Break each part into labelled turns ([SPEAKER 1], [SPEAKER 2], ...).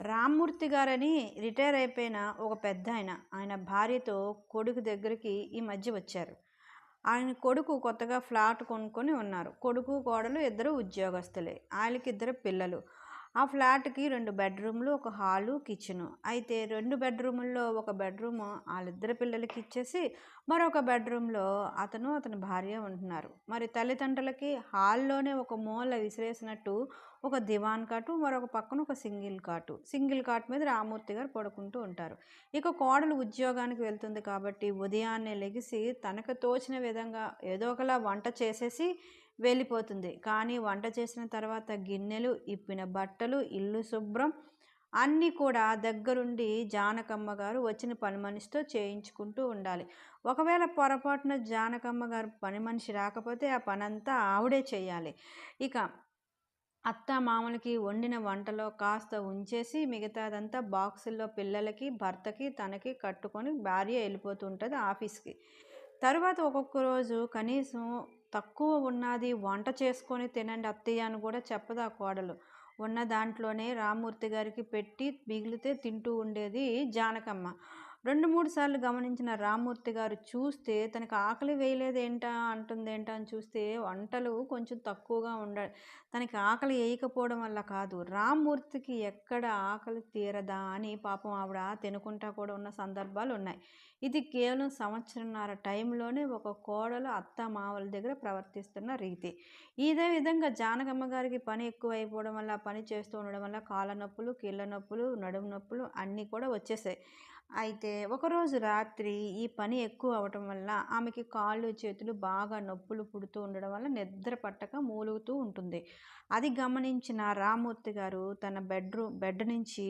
[SPEAKER 1] రామ్మూర్తి గారని రిటైర్ అయిపోయిన ఒక పెద్ద ఆయన ఆయన భార్యతో కొడుకు దగ్గరికి ఈ మధ్య వచ్చారు. ఆయన కొడుకు కొత్తగా ఫ్లాట్ కొనుక్కొని ఉన్నారు. కొడుకు కోడలు ఇద్దరు ఉద్యోగస్తులే. ఆయనకి ఇద్దరు పిల్లలు. ఆ ఫ్లాట్కి రెండు బెడ్రూమ్లు ఒక హాలు కిచెను. అయితే రెండు బెడ్రూముల్లో ఒక బెడ్రూమ్ వాళ్ళిద్దరు పిల్లలకి ఇచ్చేసి మరొక బెడ్రూమ్లో అతను అతని భార్య ఉంటున్నారు. మరి తల్లిదండ్రులకి హాల్లోనే ఒక మూల విసిరేసినట్టు ఒక దివాన్ కాటు మరొక పక్కన ఒక సింగిల్ కాటు. సింగిల్ కాట్ మీద రామూర్తి గారు పడుకుంటూ ఉంటారు. ఇక కోడలు ఉద్యోగానికి వెళ్తుంది కాబట్టి ఉదయాన్నే లెగిసి తనకు తోచిన విధంగా ఏదో ఒకలా వంట చేసేసి వెళ్ళిపోతుంది. కానీ వంట చేసిన తర్వాత గిన్నెలు ఇప్పిన బట్టలు ఇల్లు శుభ్రం అన్నీ కూడా దగ్గరుండి జానకమ్మ గారు వచ్చిన పని మనిషితో చేయించుకుంటూ ఉండాలి. ఒకవేళ పొరపాటున జానకమ్మ గారు పని మనిషి రాకపోతే ఆ పనంతా ఆవిడే చేయాలి. ఇక అత్త మామలకి వండిన వంటలో కాస్త ఉంచేసి మిగతాదంతా బాక్సుల్లో పిల్లలకి భర్తకి తనకి కట్టుకొని భార్య వెళ్ళిపోతూ ఉంటుంది ఆఫీస్కి. తర్వాత ఒక్కొక్క రోజు కనీసం తక్కువ ఉన్నది వంట చేసుకొని తినండి అత్తయ్య అని కూడా చెప్పదు ఆ కోడలు. ఉన్న దాంట్లోనే రామ్మూర్తి గారికి పెట్టి మిగిలితే తింటూ ఉండేది జానకమ్మ. రెండు మూడు సార్లు గమనించిన రామ్మూర్తి గారు చూస్తే తనకు ఆకలి వేయలేదేంటా అంటుందేంటా అని చూస్తే వంటలు కొంచెం తక్కువగా ఉండాలి తనకి ఆకలి వేయకపోవడం వల్ల కాదు. రామ్మూర్తికి ఎక్కడ ఆకలి తీరదా అని పాపం ఆవిడ తినుకుంటా కూడా ఉన్న సందర్భాలు ఉన్నాయి. ఇది కేవలం సంవత్సరంన్నర టైంలోనే ఒక కోడలు అత్త మావల దగ్గర ప్రవర్తిస్తున్న రీతి. ఇదే విధంగా జానకమ్మ గారికి పని ఎక్కువైపోవడం వల్ల పని చేస్తూ ఉండడం వల్ల కాళ్ళ నొప్పులు కీళ్ళ నొప్పులు నడుము నొప్పులు అన్నీ కూడా వచ్చేసాయి. అయితే ఒకరోజు రాత్రి ఈ పని ఎక్కువ అవటం వల్ల ఆమెకి కాళ్ళు చేతులు బాగా నొప్పులు పుడుతూ ఉండడం వల్ల నిద్ర పట్టక మూలుగుతూ ఉంటుంది. అది గమనించిన రామూర్తి గారు తన బెడ్రూమ్ బెడ్ నుంచి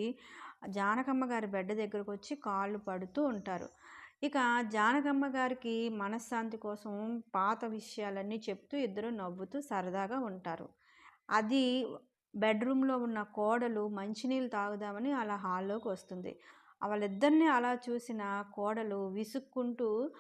[SPEAKER 1] జానకమ్మ గారి బెడ్ దగ్గరకు వచ్చి కాళ్ళు పడుతూ ఉంటారు. ఇక జానకమ్మ గారికి మనశ్శాంతి కోసం పాత విషయాలన్నీ చెప్తూ ఇద్దరు నవ్వుతూ సరదాగా ఉంటారు. అది బెడ్రూమ్లో ఉన్న కోడలు మంచినీళ్ళు తాగుదామని అలా హాల్లోకి వస్తుంది. వాళ్ళిద్దరిని అలా చూసిన కోడలు విసుక్కుంటూ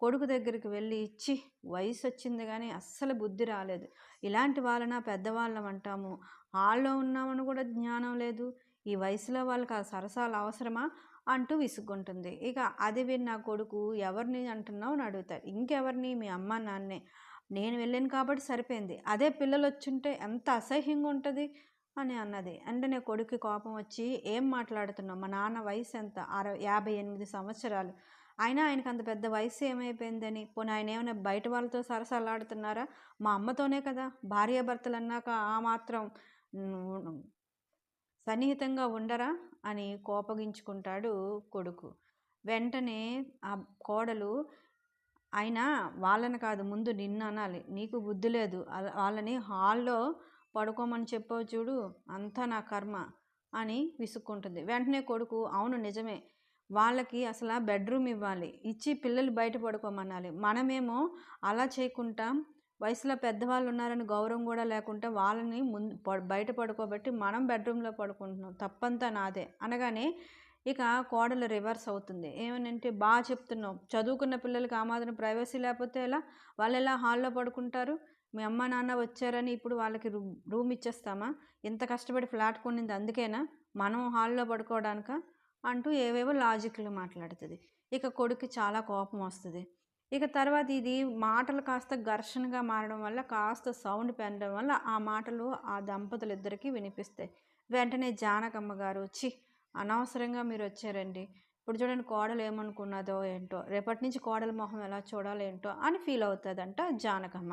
[SPEAKER 1] కొడుకు దగ్గరికి వెళ్ళి ఇచ్చి వయసు వచ్చింది కానీ అస్సలు బుద్ధి రాలేదు. ఇలాంటి వాళ్ళన పెద్దవాళ్ళం అంటాము. వాళ్ళు ఉన్నామని కూడా జ్ఞానం లేదు. ఈ వయసులో వాళ్ళకి ఆ సరసాలు అవసరమా? అంటూ విసుక్కుంటుంది. ఇక అది విన్న కొడుకు ఎవరిని అంటున్నావు? అని అడుగుతారు ఇంకెవరిని? మీ అమ్మ నాన్నే. నేను వెళ్ళాను కాబట్టి సరిపోయింది. అదే పిల్లలు వచ్చుంటే ఎంత అసహ్యంగా ఉంటుంది. అని అన్నది. వెంటనే కొడుకు కోపం వచ్చి ఏం మాట్లాడుతున్నావు? మా నాన్న వయసు ఎంత? అరవై యాభై ఎనిమిది సంవత్సరాలు. అయినా ఆయనకు అంత పెద్ద వయసు ఏమైపోయిందని? పోనీ ఆయన ఏమైనా బయట వాళ్ళతో సరసలాడుతున్నారా? మా అమ్మతోనే కదా. భార్యాభర్తలు అన్నాక ఆ మాత్రం సన్నిహితంగా ఉండరా? అని కోపగించుకుంటాడు కొడుకు. వెంటనే ఆ కోడలు అయినా వాళ్ళని కాదు ముందు నిన్ను అనాలి. నీకు బుద్ధి లేదు. వాళ్ళని హాల్లో పడుకోమని చెప్పావు చూడు అంతా నా కర్మ అని విసుక్కుంటుంది. వెంటనే కొడుకు అవును నిజమే వాళ్ళకి అసలు బెడ్రూమ్ ఇవ్వాలి ఇచ్చి పిల్లలు బయట పడుకోమనాలి. మనమేమో అలా చేయకుండా వయసులో పెద్దవాళ్ళు ఉన్నారని గౌరవం కూడా లేకుండా వాళ్ళని ముందు బయట పడుకోబెట్టి మనం బెడ్రూమ్లో పడుకుంటున్నాం. తప్పంతా నాదే. అనగానే ఇక కోడలు రివర్స్ అవుతుంది. ఏమనంటే బాగా చెప్తున్నావు చదువుకున్న పిల్లలకి ఆమాదం ప్రైవసీ లేకపోతే ఎలా? వాళ్ళు ఎలా హాల్లో పడుకుంటారు? మీ అమ్మ నాన్న వచ్చారని ఇప్పుడు వాళ్ళకి రూమ్ ఇచ్చేస్తామా? ఎంత కష్టపడి ఫ్లాట్ కొనింది అందుకేనా? మనం హాల్లో పడుకోవడానిక? అంటూ ఏవేవో లాజిక్లు మాట్లాడుతుంది. ఇక కొడుకు చాలా కోపం వస్తుంది. ఇక తర్వాత ఇది మాటలు కాస్త ఘర్షణగా మారడం వల్ల కాస్త సౌండ్ పెనడం వల్ల ఆ మాటలు ఆ దంపతులు ఇద్దరికీ వినిపిస్తాయి. వెంటనే జానకమ్మ గారు వచ్చి అనవసరంగా మీరు వచ్చారండి. ఇప్పుడు చూడండి కోడలు ఏమనుకున్నదో ఏంటో రేపటి నుంచి కోడల మొహం ఎలా చూడాలి ఏంటో అని ఫీల్ అవుతుందంట జానకమ్మ.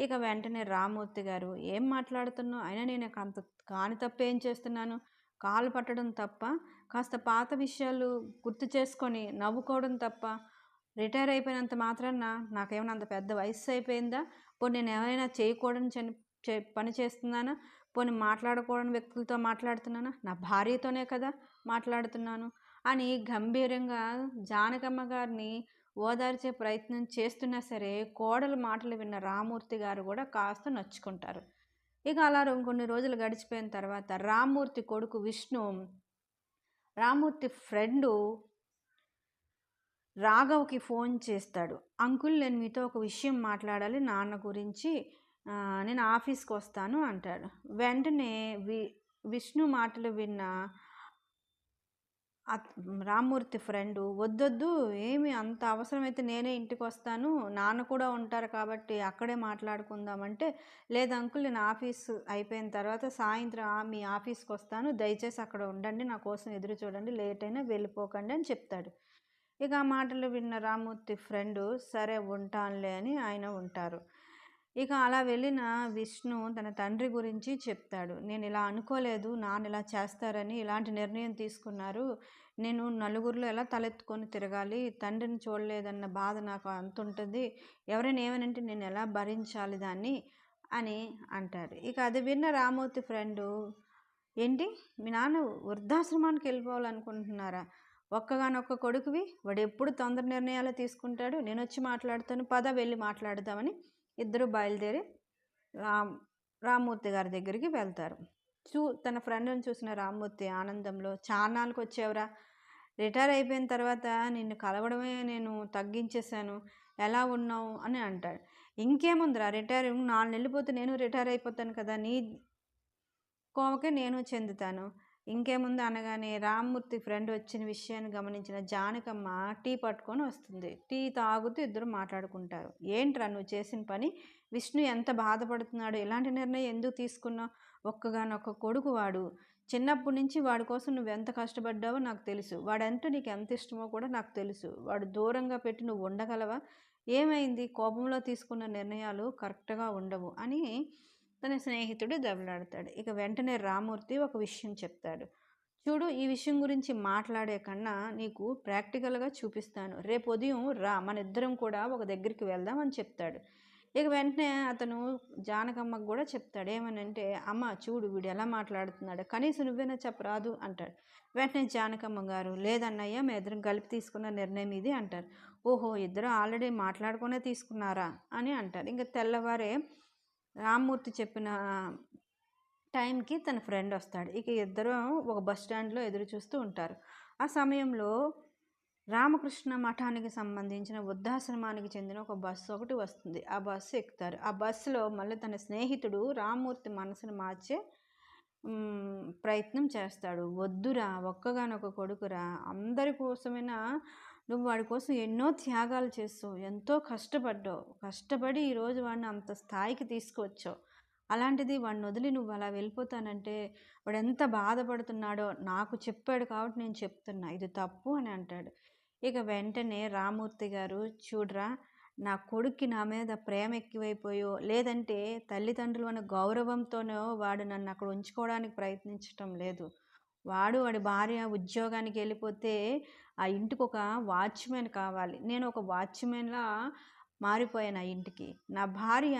[SPEAKER 1] ఇక వెంటనే రామూర్తి గారు ఏం మాట్లాడుతున్నావు? అయినా నేను అంత కాని తప్ప ఏం చేస్తున్నాను? కాలు పట్టడం తప్ప? కాస్త పాత విషయాలు గుర్తు చేసుకొని నవ్వుకోవడం తప్ప? రిటైర్ అయిపోయినంత మాత్రాన నాకేమైనా అంత పెద్ద వయసు అయిపోయిందా? పోనీ నేను ఏమైనా చేయకూడని చని పని చేస్తున్నానా? పోనీ మాట్లాడకూడని వ్యక్తులతో మాట్లాడుతున్నానా? నా భార్యతోనే కదా మాట్లాడుతున్నాను? అని గంభీరంగా జానకమ్మ గారిని ఓదార్చే ప్రయత్నం చేస్తున్నా సరే కోడలు మాటలు విన్న రామూర్తి గారు కూడా కాస్త నచ్చుకుంటారు. ఇక అలా కొన్ని రోజులు గడిచిపోయిన తర్వాత రామ్మూర్తి కొడుకు విష్ణు రామ్మూర్తి ఫ్రెండు రాఘవ్కి ఫోన్ చేస్తాడు. అంకుల్ నేను మీతో ఒక విషయం మాట్లాడాలి నాన్న గురించి నేను ఆఫీస్కి వస్తాను అంటాడు. వెంటనే వి విష్ణు మాటలు విన్న రామ్మూర్తి ఫ్రెండు వద్దొద్దు ఏమి అంత అవసరమైతే నేనే ఇంటికి వస్తాను నాన్న కూడా ఉంటారు కాబట్టి అక్కడే మాట్లాడుకుందామంటే లేదు అంకుల్ నేను ఆఫీస్ అయిపోయిన తర్వాత సాయంత్రం ఆ మీ ఆఫీస్కి వస్తాను దయచేసి అక్కడ ఉండండి నా కోసం ఎదురు చూడండి లేట్ అయినా వెళ్ళిపోకండి అని చెప్తాడు. ఇక ఆ మాటలు విన్న రామ్మూర్తి ఫ్రెండు సరే ఉంటానులే అని ఆయన ఉంటారు. ఇక అలా వెళ్ళిన విష్ణు తన తండ్రి గురించి చెప్తాడు. నేను ఇలా అనుకోలేదు నాన్న ఇలా చేస్తారని ఇలాంటి నిర్ణయం తీసుకున్నారు. నేను నలుగురిలో ఎలా తలెత్తుకొని తిరగాలి? తండ్రిని చూడలేదన్న బాధ నాకు అంత ఉంటుంది ఎవరైనా ఏమనంటే నేను ఎలా భరించాలి దాన్ని? అని అంటాడు. ఇక అది విన్న రామూర్తి ఫ్రెండు ఏంటి? మీ నాన్న వృద్ధాశ్రమానికి వెళ్ళిపోవాలనుకుంటున్నారా? ఒక్కగానొక్క కొడుకువి? వాడు ఎప్పుడు తొందర నిర్ణయాలు తీసుకుంటాడు? నేను వచ్చి మాట్లాడుతాను పద వెళ్ళి మాట్లాడదామని ఇద్దరు బయలుదేరి రామ్ రామ్మూర్తి గారి దగ్గరికి వెళ్తారు. చూ తన ఫ్రెండ్ని చూసిన రామ్మూర్తి ఆనందంలో చాన్నాళ్ళకి వచ్చేవరా రిటైర్ అయిపోయిన తర్వాత నిన్ను కలవడమే నేను తగ్గించేశాను. ఎలా ఉన్నావు? అని అంటాడు. ఇంకేముందిరా రిటైర్ నాలుగు నెలలు పోతే నేను రిటైర్ అయిపోతాను కదా నీ కోవకే నేను చెందుతాను. ఇంకేముంది అనగానే రామ్మూర్తి ఫ్రెండ్ వచ్చిన విషయాన్ని గమనించిన జానకమ్మ టీ పట్టుకొని వస్తుంది. టీ తాగుతూ ఇద్దరు మాట్లాడుకుంటారు. ఏంట్రా నువ్వు చేసిన పని? విష్ణు ఎంత బాధపడుతున్నాడు ఇలాంటి నిర్ణయం ఎందుకు తీసుకున్నావు? ఒక్కగానొక్క కొడుకు వాడు. చిన్నప్పటి నుంచి వాడి కోసం నువ్వు ఎంత కష్టపడ్డావో నాకు తెలుసు. వాడంటే నీకు ఎంత ఇష్టమో కూడా నాకు తెలుసు. వాడు దూరంగా పెట్టి నువ్వు ఉండగలవా? ఏమైంది? కోపంలో తీసుకున్న నిర్ణయాలు కరెక్ట్గా ఉండవు అని తన స్నేహితుడు దెబ్బలాడతాడు ఇక వెంటనే రామూర్తి ఒక విషయం చెప్తాడు. చూడు ఈ విషయం గురించి మాట్లాడే కన్నా నీకు ప్రాక్టికల్గా చూపిస్తాను. రేపు ఉదయం రా మన ఇద్దరం కూడా ఒక దగ్గరికి వెళ్దాం అని చెప్తాడు. ఇక వెంటనే అతను జానకమ్మకు కూడా చెప్తాడు. ఏమనంటే అమ్మ చూడు వీడు ఎలా మాట్లాడుతున్నాడు. కనీసం నువ్వేనా చెప్పరాదు అంటాడు. వెంటనే జానకమ్మ గారు లేదన్నయ్య మీ ఇద్దరం కలిపి తీసుకున్న నిర్ణయం ఇది అంటారు. ఓహో ఇద్దరు ఆల్రెడీ మాట్లాడుకునే తీసుకున్నారా అని అంటారు. ఇంకా తెల్లవారే రామ్మూర్తి చెప్పిన టైంకి తన ఫ్రెండ్ వస్తాడు. ఇక ఇద్దరు ఒక బస్ స్టాండ్లో ఎదురు చూస్తూ ఉంటారు. ఆ సమయంలో రామకృష్ణ మఠానికి సంబంధించిన వృద్ధాశ్రమానికి చెందిన ఒక బస్సు ఒకటి వస్తుంది. ఆ బస్సు ఎక్కుతారు. ఆ బస్సులో మళ్ళీ తన స్నేహితుడు రామ్మూర్తి మనసును మార్చే ప్రయత్నం చేస్తాడు. వద్దురా ఒక్కగానొక కొడుకురా అందరి కోసమైనా నువ్వు వాడి కోసం ఎన్నో త్యాగాలు చేస్తావు ఎంతో కష్టపడ్డావు. కష్టపడి ఈరోజు వాడిని అంత స్థాయికి తీసుకువచ్చావు. అలాంటిది వాడిని వదిలి నువ్వు అలా వెళ్ళిపోతానంటే వాడు ఎంత బాధపడుతున్నాడో నాకు చెప్పాడు కాబట్టి నేను చెప్తున్నా. ఇది తప్పు అని అంటాడు. ఇక వెంటనే రామూర్తి గారు చూడరా నా కొడుక్కి నా మీద ప్రేమ ఎక్కువైపోయో లేదంటే తల్లిదండ్రులు అన్న గౌరవంతోనో వాడు నన్ను అక్కడ ఉంచుకోవడానికి ప్రయత్నించటం లేదు. వాడు వాడి భార్య ఉద్యోగానికి వెళ్ళిపోతే ఆ ఇంటికి ఒక వాచ్మెన్ కావాలి. నేను ఒక వాచ్మెన్లా మారిపోయాను ఆ ఇంటికి. నా భార్య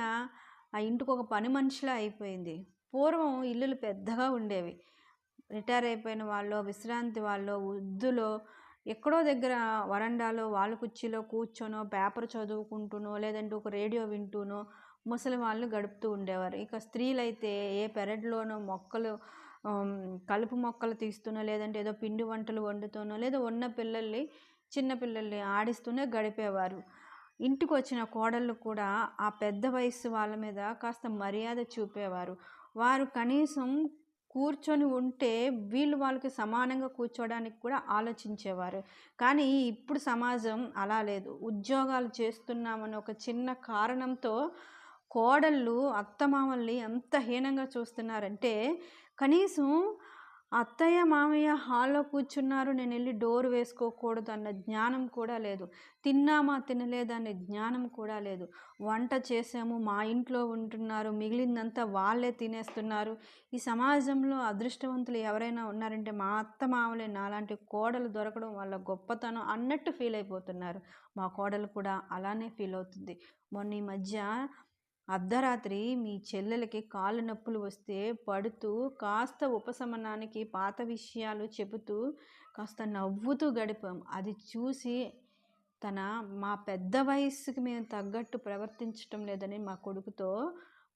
[SPEAKER 1] ఆ ఇంటికి ఒక పని మనిషిలా అయిపోయింది. పూర్వం ఇల్లులు పెద్దగా ఉండేవి. రిటైర్ అయిపోయిన వాళ్ళు విశ్రాంతి వాళ్ళు వృద్ధులో ఎక్కడో దగ్గర వరండాలో వాళ్ళ కుర్చీలో కూర్చొనో పేపర్ చదువుకుంటూనో లేదంటే ఒక రేడియో వింటూనో ముసలి వాళ్ళు గడుపుతూ ఉండేవారు. ఇక స్త్రీలైతే ఏ పెరడ్లోనో మొక్కలు కలుపు మొక్కలు తీస్తూనో లేదంటే ఏదో పిండి వంటలు వండుతూనో లేదా ఉన్న పిల్లల్ని చిన్న పిల్లల్ని ఆడిస్తూనే గడిపేవారు. ఇంటికి వచ్చిన కోడళ్ళు కూడా ఆ పెద్ద వయసు వాళ్ళ మీద కాస్త మర్యాద చూపేవారు. వారు కనీసం కూర్చొని ఉంటే వీళ్ళు వాళ్ళకి సమానంగా కూర్చోవడానికి కూడా ఆలోచించేవారు. కానీ ఇప్పుడు సమాజం అలా లేదు. ఉద్యోగాలు చేస్తున్నామని ఒక చిన్న కారణంతో కోడళ్ళు అత్తమామల్ని ఎంత హీనంగా చూస్తున్నారంటే కనీసం అత్తయ్య మామయ్య హాల్లో కూర్చున్నారు నేను వెళ్ళి డోర్ వేసుకోకూడదు అన్న జ్ఞానం కూడా లేదు. తిన్నామా తినలేదనే జ్ఞానం కూడా లేదు. వంట చేసాము మా ఇంట్లో ఉంటున్నారు మిగిలిందంతా వాళ్ళే తినేస్తున్నారు. ఈ సమాజంలో అదృష్టవంతులు ఎవరైనా ఉన్నారంటే మా అత్త మామలే నాలాంటి కోడలు దొరకడం వాళ్ళ గొప్పతనం అన్నట్టు ఫీల్ అయిపోతున్నారు. మా కోడలు కూడా అలానే ఫీల్ అవుతుంది. మొన్న ఈ మధ్య అర్ధరాత్రి మీ చెల్లెలకి కాళ్ళు నొప్పులు వస్తే పడుతూ కాస్త ఉపశమనానికి పాత విషయాలు చెబుతూ కాస్త నవ్వుతూ గడిపాం. అది చూసి తన మా పెద్ద వయస్సుకి మేము తగ్గట్టు ప్రవర్తించటం లేదని మా కొడుకుతో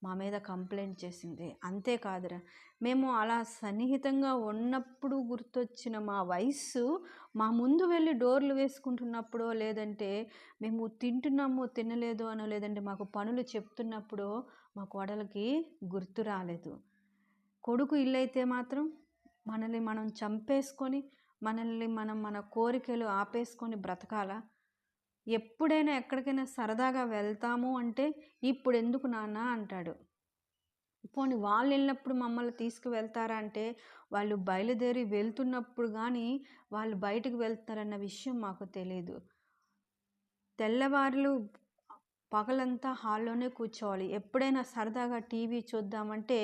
[SPEAKER 1] మా మీద కంప్లైంట్ చేసింది. అంతేకాదురా మేము అలా సన్నిహితంగా ఉన్నప్పుడు గుర్తొచ్చిన మా వయస్సు మా ముందు వెళ్ళి డోర్లు వేసుకుంటున్నప్పుడో లేదంటే మేము తింటున్నామో తినలేదో అనో లేదంటే మాకు పనులు చెప్తున్నప్పుడో మా కోడలకి గుర్తు రాలేదు. కొడుకు ఇల్లైతే మాత్రం మనల్ని మనం చంపేసుకొని మనల్ని మనం మన కోరికలు ఆపేసుకొని బ్రతకాలా? ఎప్పుడైనా ఎక్కడికైనా సరదాగా వెళ్తాము అంటే ఇప్పుడు ఎందుకు నాన్న అంటాడు. పోనీ వాళ్ళు వెళ్ళినప్పుడు మమ్మల్ని తీసుకువెళ్తారా అంటే వాళ్ళు బయలుదేరి వెళ్తున్నప్పుడు కానీ వాళ్ళు బయటకు వెళ్తారన్న విషయం మాకు తెలియదు తెల్లవారులు పగలంతా హాల్లోనే కూర్చోవాలి. ఎప్పుడైనా సరదాగా టీవీ చూద్దామంటే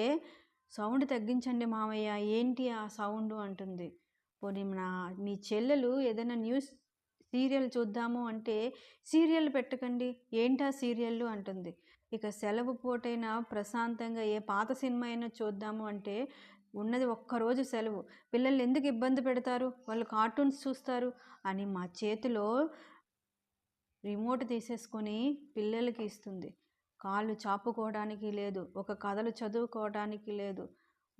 [SPEAKER 1] సౌండ్ తగ్గించండి మామయ్య ఏంటి ఆ సౌండ్ అంటుంది. పోనీ నా మీ చెల్లెలు ఏదైనా న్యూస్ సీరియల్ చూద్దాము అంటే సీరియల్ పెట్టకండి. ఏంటా సీరియళ్ళు? అంటుంది. ఇక సెలవు పూటైనా ప్రశాంతంగా ఏ పాత సినిమా అయినా చూద్దాము అంటే ఉన్నది ఒక్కరోజు సెలవు. పిల్లల్ని ఎందుకు ఇబ్బంది పెడతారు? వాళ్ళు కార్టూన్స్ చూస్తారు అని మా చేతిలో రిమోట్ తీసేసుకొని పిల్లలకి ఇస్తుంది. కాళ్ళు చాపుకోవడానికి లేదు. ఒక కథలు చదువుకోవడానికి లేదు.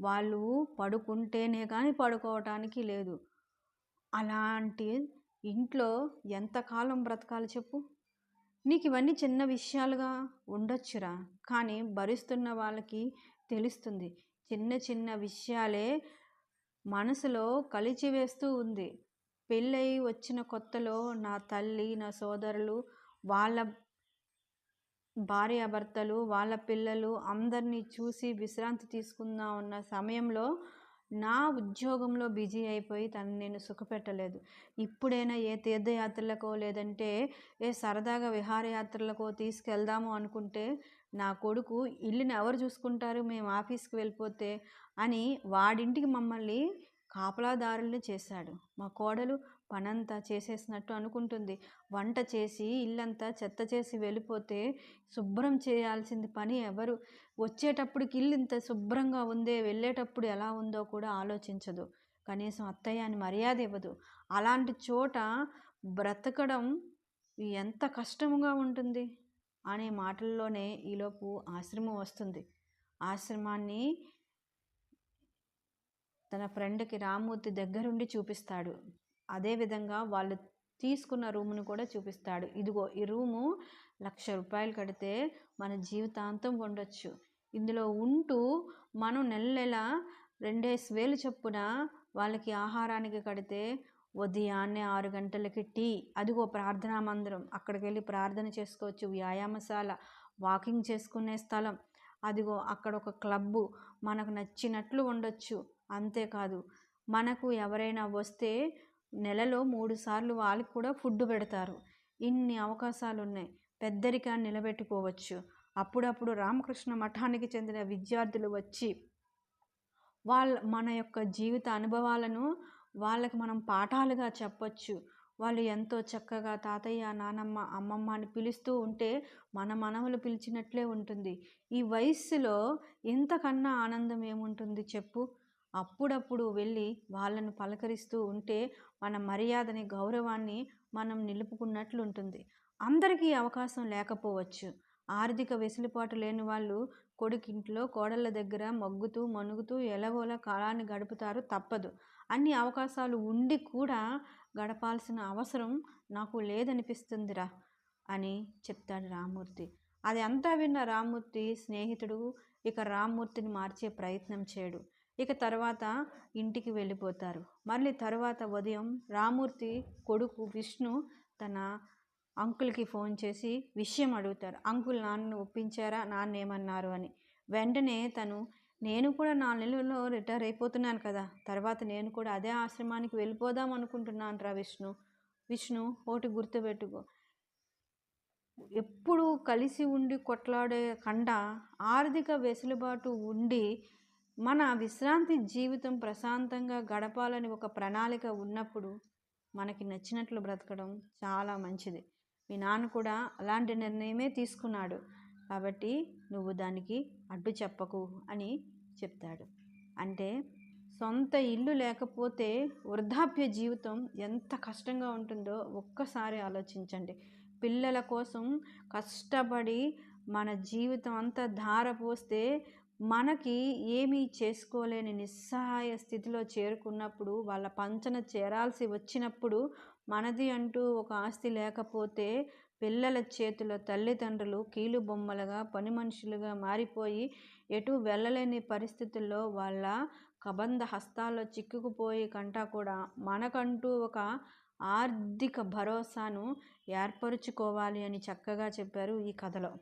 [SPEAKER 1] వాళ్ళు పడుకుంటేనే కానీ పడుకోవటానికి లేదు. అలాంటి ఇంట్లో ఎంతకాలం బ్రతకాలి చెప్పు? నీకు ఇవన్నీ చిన్న విషయాలుగా ఉండొచ్చురా. కానీ భరిస్తున్న వాళ్ళకి తెలుస్తుంది. చిన్న చిన్న విషయాలే మనసులో కలిచివేస్తూ ఉంది. పెళ్ళై వచ్చిన కొత్తలో నా తల్లి నా సోదరులు వాళ్ళ భార్యాభర్తలు వాళ్ళ పిల్లలు అందరినీ చూసి విశ్రాంతి తీసుకుందాం ఉన్న సమయంలో నా ఉద్యోగంలో బిజీ అయిపోయి తను నేను సుఖపెట్టలేదు. ఇప్పుడైనా ఏ తీర్థయాత్రలకో లేదంటే ఏ సరదాగా విహారయాత్రలకో తీసుకెళ్దాము అనుకుంటే నా కొడుకు ఇల్లుని ఎవరు చూసుకుంటారు? మేము ఆఫీస్కి వెళ్ళిపోతే అని వాడింటికి మమ్మల్ని కాపలాదారుల్ని చేశాడు. మా కోడలు పనంతా చేసేసినట్టు అనుకుంటుంది. వంట చేసి ఇల్లంతా చెత్త చేసి వెళ్ళిపోతే శుభ్రం చేయాల్సింది పని ఎవరు? వచ్చేటప్పటికి ఇల్లు ఇంత శుభ్రంగా ఉందే వెళ్ళేటప్పుడు ఎలా ఉందో కూడా ఆలోచించదు. కనీసం అత్తయ్య అని మర్యాద ఇవ్వదు. అలాంటి చోట బ్రతకడం ఎంత కష్టముగా ఉంటుంది? అనే మాటల్లోనే ఈలోపు ఆశ్రమం వస్తుంది. ఆశ్రమాన్ని తన ఫ్రెండ్కి రామ్మూర్తి దగ్గరుండి చూపిస్తాడు. అదేవిధంగా వాళ్ళు తీసుకున్న రూమును కూడా చూపిస్తాడు. ఇదిగో ఈ రూము లక్ష రూపాయలు కడితే మన జీవితాంతం ఉండొచ్చు. ఇందులో ఉంటూ మనం నెల నెల రెండేసి వేలు చొప్పున వాళ్ళకి ఆహారానికి కడితే ఉదయాన్నే ఆరు గంటలకి టీ అదిగో ప్రార్థనా మందిరం. అక్కడికి వెళ్ళి ప్రార్థన చేసుకోవచ్చు. వ్యాయామశాల వాకింగ్ చేసుకునే స్థలం. అదిగో అక్కడ ఒక క్లబ్బు మనకు నచ్చినట్లు ఉండొచ్చు. అంతేకాదు మనకు ఎవరైనా వస్తే నెలలో మూడు సార్లు వాళ్ళకి కూడా ఫుడ్ పెడతారు. ఇన్ని అవకాశాలు ఉన్నాయి పెద్దరికాన్ని నిలబెట్టుకోవచ్చు. అప్పుడప్పుడు రామకృష్ణ మఠానికి చెందిన విద్యార్థులు వచ్చి వాళ్ళ మన యొక్క జీవిత అనుభవాలను వాళ్ళకి మనం పాఠాలుగా చెప్పచ్చు. వాళ్ళు ఎంతో చక్కగా తాతయ్య నానమ్మ అమ్మమ్మ అని పిలుస్తూ ఉంటే మన మనవలు పిలిచినట్లే ఉంటుంది. ఈ వయస్సులో ఇంతకన్నా ఆనందం ఏముంటుంది చెప్పు? అప్పుడప్పుడు వెళ్ళి వాళ్ళను పలకరిస్తూ ఉంటే మన మర్యాదని గౌరవాన్ని మనం నిలుపుకున్నట్లు ఉంటుంది అందరికీ అవకాశం లేకపోవచ్చు. ఆర్థిక వెసులుబాటు లేని వాళ్ళు కొడుకింట్లో కోడళ్ళ దగ్గర మగ్గుతూ మనుగుతూ ఎలాగోలా కాలాన్ని గడుపుతారు తప్పదు. అన్ని అవకాశాలు ఉండి కూడా గడపాల్సిన అవసరం నాకు లేదనిపిస్తుందిరా అని చెప్తాడు రామూర్తి అది అంతా విన్న రామ్మూర్తి స్నేహితుడు ఇక రామ్మూర్తిని మార్చే ప్రయత్నం చేయడు. ఇక తర్వాత ఇంటికి వెళ్ళిపోతారు. మళ్ళీ తర్వాత ఉదయం రామూర్తి కొడుకు విష్ణు తన అంకుల్కి ఫోన్ చేసి విషయం అడుగుతారు. అంకుల్ నాన్నను ఒప్పించారా? నాన్న ఏమన్నారు అని. వెంటనే తను నేను కూడా నాలుగు నెలల్లో రిటైర్ అయిపోతున్నాను కదా తర్వాత నేను కూడా అదే ఆశ్రమానికి వెళ్ళిపోదాం అనుకుంటున్నాను రా విష్ణు. విష్ణు ఒకటి గుర్తుపెట్టుకో. ఎప్పుడు కలిసి ఉండి కొట్లాడే కండ ఆర్థిక వెసులుబాటు ఉండి మన విశ్రాంతి జీవితం ప్రశాంతంగా గడపాలని ఒక ప్రణాళిక ఉన్నప్పుడు మనకి నచ్చినట్లు బ్రతకడం చాలా మంచిది. మీ నాన్న కూడా అలాంటి నిర్ణయమే తీసుకున్నాడు. కాబట్టి నువ్వు దానికి అడ్డు చెప్పకు అని చెప్తాడు. అంటే సొంత ఇల్లు లేకపోతే వృద్ధాప్య జీవితం ఎంత కష్టంగా ఉంటుందో ఒక్కసారి ఆలోచించండి. పిల్లల కోసం కష్టపడి మన జీవితం అంతా ధారపోస్తే మనకి ఏమీ చేసుకోలేని నిస్సహాయ స్థితిలో చేరుకున్నప్పుడు వాళ్ళ పంచన చేరాల్సి వచ్చినప్పుడు మనది అంటూ ఒక ఆస్తి లేకపోతే పిల్లల చేతిలో తల్లిదండ్రులు కీలు బొమ్మలుగా పని మనుషులుగా మారిపోయి ఎటు వెళ్ళలేని పరిస్థితుల్లో వాళ్ళ కబంధ హస్తాల్లో చిక్కుకుపోయి కంటా కూడా మనకంటూ ఒక ఆర్థిక భరోసాను ఏర్పరుచుకోవాలి అని చక్కగా చెప్పారు ఈ కథలో.